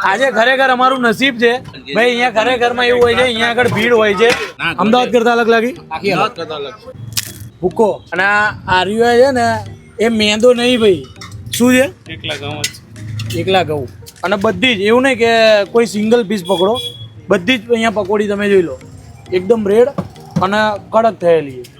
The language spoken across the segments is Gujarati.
આજે ખરેખર અમારું નસીબ છે. ભાઈ અહીંયા ખરેખરમાં એવું હોય છે અહીંયા આગળ ભીડ હોય છે. અમદાવાદ કરતા અલગ લાગી. ભૂકો. અને આ છે ને એ મેંદો નહીં ભાઈ. શું છે? એકલા ઘઉં એકલા ઘઉં. અને બધી જ એવું નહીં કે કોઈ સિંગલ પીસ પકડો. બધી જ અહીંયા પકોડી તમે જોઈ લો. એકદમ રેડ અને કડક થયેલી છે.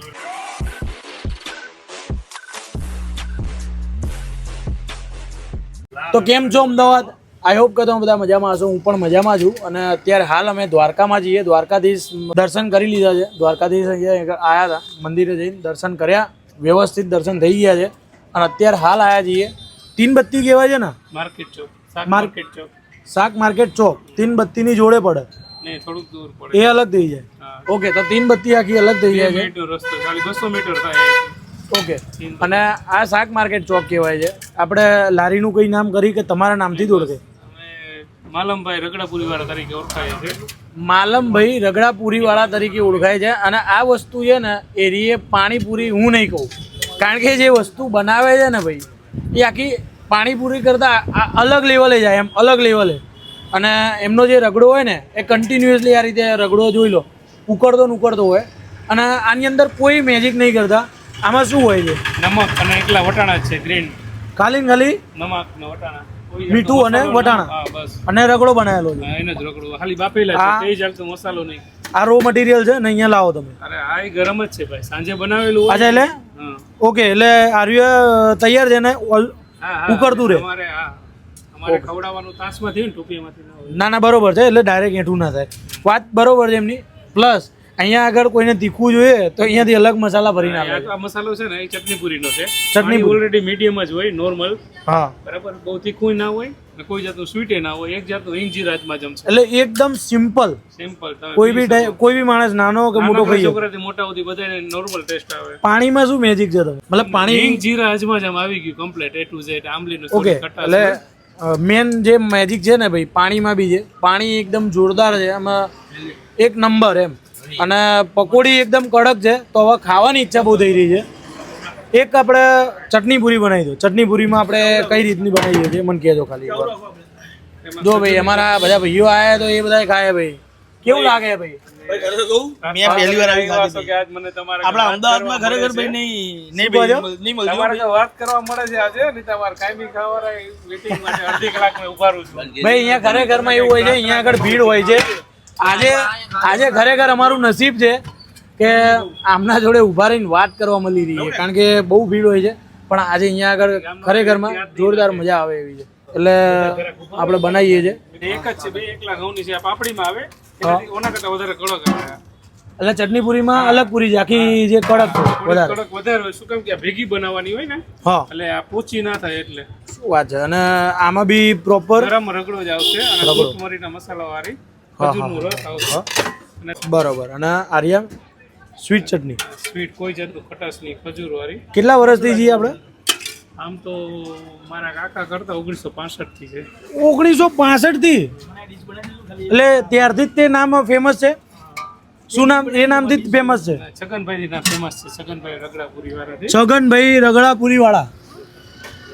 તો કેમ છો અમદાવાદ? આઈ હોપ કે તમે બધા મજામાં હશો હું પણ મજામાં છું. અને અત્યારે હાલ અમે દ્વારકામાં જઈએ દ્વારકાધીશ દર્શન કરી લીધા છે. દ્વારકાધીશ અહીંયા આવ્યા હતા મંદિરે જઈને દર્શન કર્યા. વ્યવસ્થિત દર્શન થઈ ગયા છે. અને અત્યારે હાલ આવ્યા છીએ. તીન બત્તી કહેવાય છે ને? Market chowk market chowk. શાક માર્કેટ ચોક. તીન બત્તીની જોડે પડે. થોડુંક દૂર પડે. એ અલગ થઈ જાય. ઓકે તો તીન બત્તી આખી અલગ થઈ જાય છે. બસો મીટર થાય ઓકે. અને આ શાક માર્કેટ ચોક કહેવાય છે. આપણે લારીનું કંઈ નામ કરી કે તમારા નામથી જ ઓળખે. માલમભાઈ રગડાપુરી વાળા તરીકે ઓળખાય છે. માલમભાઈ રગડાપુરી વાળા તરીકે ઓળખાય છે અને આ વસ્તુ છે ને એ રીએ પાણીપુરી હું નહીં કહું. કારણ કે જે વસ્તુ બનાવે છે ને ભાઈ એ આખી પાણીપુરી કરતાં આ અલગ લેવલે જાય એમ અલગ લેવલે. અને એમનો જે રગડો હોય ને એ કન્ટિન્યુઅસલી આ રીતે રગડો જોઈ લો. ઉકળતો ને ઉકળતો હોય. અને આની અંદર કોઈ મેજિક નહીં કરતા. આમાં શું હોય છે? નમક અને એકલા વટાણા છે ગ્રીન ખાલી ખાલી? નમક ને વટાણા. મીઠું અને વટાણા. અને રગડો બનાવેલો છે. એને જ રોકડું ખાલી બાફેલા આ- છે મસાલો નહીં. આ રો મટીરિયલ છે ને અહીંયા લાવો તમે. અરે આ ગરમ જ છે ભાઈ. સાંજે બનાવેલું અચ્છા એટલે? ઓકે એટલે આર્ય તૈયાર છે ને ઉકળતું રહે. અમારે હા. અમારે ખવડાવવાનું તાસમાં થયું ને ટોપીમાંથી ના ના ના બરોબર છે એટલે ડાયરેક્ટ એઠું ના થાય. વાત બરોબર છે એમની. પ્લસ અહીંયા આગળ કોઈને તીખું જોઈએ તો અહીંયાથી અલગ મસાલા ભરીને આવે. આ મસાલો છે ને એ ચટણી પૂરીનો છે. ચટણી ઓલરેડી મીડિયમ જ હોય નોર્મલ હા. બરાબર? બહુ તીખું ના હોય ને કોઈ જાતનું સ્વીટે ના હોય એક જાતનું હિંગ જીરા જમ જમશે એટલે એકદમ સિમ્પલ સિમ્પલ કોઈ બી કોઈ બી માણસ નાનો કે મોટો ખાઈ છોકરાથી મોટા સુધી બધાને નોર્મલ ટેસ્ટ આવે. પાણીમાં શું મેજિક છે તમે? મતલબ પાણી હિંગ જીરા અજમા જમ આવી ગયું કમ્પ્લીટ એ ટુ ઝેડ આંબલીનું ઓકે. એટલે મેન જે મેજિક છે ને ભાઈ પાણીમાં બી છે પાણી એકદમ જોરદાર છે. આમાં એક નંબર એમ. અને પકોડી એકદમ કડક છે તો હવે ખાવાની ઈચ્છા બહુ થઈ રહી છે. એક આપણે ચટણી પૂરી બનાવી દો. ચટણી પૂરીમાં આપણે કઈ રીતની બનાવીએ છીએ મને કહેજો ખાલી એકવાર. જો ભાઈ અમારા બધા ભાઈઓ આવ્યા તો એ બધા ખાય ભાઈ. કેવું લાગે ભાઈ? મેં પહેલી વાર આવી એવા છો. કે આજ મને તમારા આપણા અમદાવાદમાં ખરેખર ભાઈ નહીં નહીં નહીં તમારે વાત કરવા મળે છે આજે નહીં તમારે કાયમી ખાવાના વેટિંગ માટે અડધી કલાક મેં ઊભા છું. ભાઈ અહીંયા ખરેખરમાં એવું હોય છે અહીંયા આગળ ભીડ હોય છે. આજે આજે ખરેખર અમારું નસીબ છે કે આમના જોડે ઊભા રહીને વાત કરવા મળી રહી છે. કારણ કે બહુ ભીડ હોય છે પણ આજે અહીંયા આગળ ખરેખરમાં જોરદાર મજા આવે એવી છે. એટલે આપણે બનાવીએ છીએ. એક જ છે બે એકલા ઘઉંની છે પાપડીમાં આવે ઓના કરતા વધારે કડક આવે. એટલે ચટણી પૂરીમાં અલગ પૂરી છે આખી જે કડક છે વધારે. કડક વધારે હોય શું કેમ કે ભેગી બનાવવાની હોય ને હા. એટલે આ પોચી ના થાય એટલે. શું વાત છે અને આમાં બી પ્રોપર ગરમ રગડો જ આવશે અને કોથમરીના મસાલા વાળી ખજૂરનો રસ આવશે બરોબર. અને આર્યા સ્વીટ ચટણી. સ્વીટ કોઈ જાતનું ખટાશ નહીં ખજૂર વાળી કેટલા વર્ષથી છીએ આપણે? આમ તો મારા કાકા કરતા ઓગણીસો પાસઠથી છે. ઓગણીસો થી એટલે ત્યારથી જ તે નામ ફેમસ છે? શું નામ? એ નામથી જ ફેમસ છે? છગનભાઈ નામ ફેમસ છે છગનભાઈ રગડાપુરી વાળા છગનભાઈ રગડાપુરી વાળા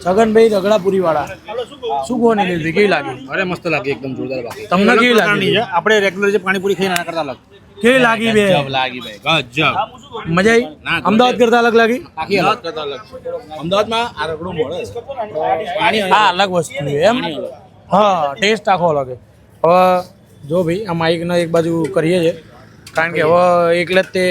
છગનભાઈ રગડાપુરી વાળા શું કહો નીતિન કેવી લાગી? અરે મસ્ત લાગી એકદમ જોરદાર લાગી તમને કેવી લાગી? આપણે રેગ્યુલર જે પાણીપુરી ખાઈ એના કરતા અલગ. કેવી લાગી બે? લાગી બે ગજબ. મજા આવી અમદાવાદ કરતા અલગ લાગી? આખી અલગ કરતા અલગ. અમદાવાદમાં આ રગડું મળે. પાણી હા અલગ વસ્તુ એમ? હા ટેસ્ટ આખો અલગ હવે જો ભાઈ આ માઇકને એક બાજુ કરીએ છે. કારણ કે હવે એકલે તે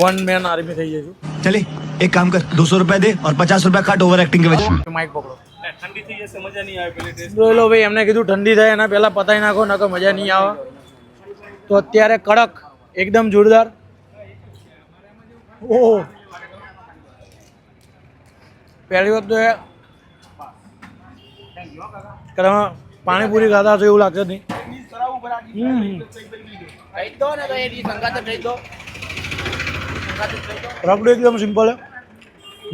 વન મેન આર્મી થઈ જઈશું ચલી એક કામ કર 200 રૂપિયા દે ઓર 50 રૂપિયા કાટ ઓવર એક્ટિંગ કે માઇક પકડો. ઠંડી થઈ જશે મજા નહીં આવે પેલી ટેસ્ટ જોઈ લો ભાઈ એમને કીધું ઠંડી થાય એના પહેલા પતાઈ નાખો નકર મજા નહીં આવે. તો અત્યારે કડક એકદમ જોરદાર. ઓહો. પહેલી વાત તો એ પાણીપુરી ખાતા છો એવું લાગશે નહીં. રબડું એકદમ સિમ્પલ છે.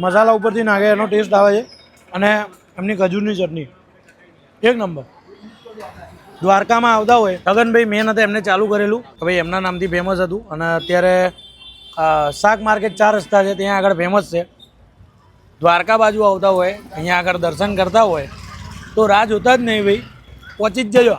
મસાલા ઉપરથી નાખે એનો ટેસ્ટ આવે છે. અને એમની ખજૂરની ચટણી. એક નંબર. દ્વારકામાં આવતા હોય છગનભાઈ મેન હતા એમને ચાલુ કરેલું. ભાઈ, એમના નામથી ફેમસ હતું. અને અત્યારે શાક માર્કેટ ચાર રસ્તા છે, ત્યાં આગળ ફેમસ છે. દ્વારકા બાજુ આવતા હોય, અહીંયા આગળ દર્શન કરતા હોય, તો રાહ જોતા જ નહીં ભાઈ. પહોંચી જ જજો.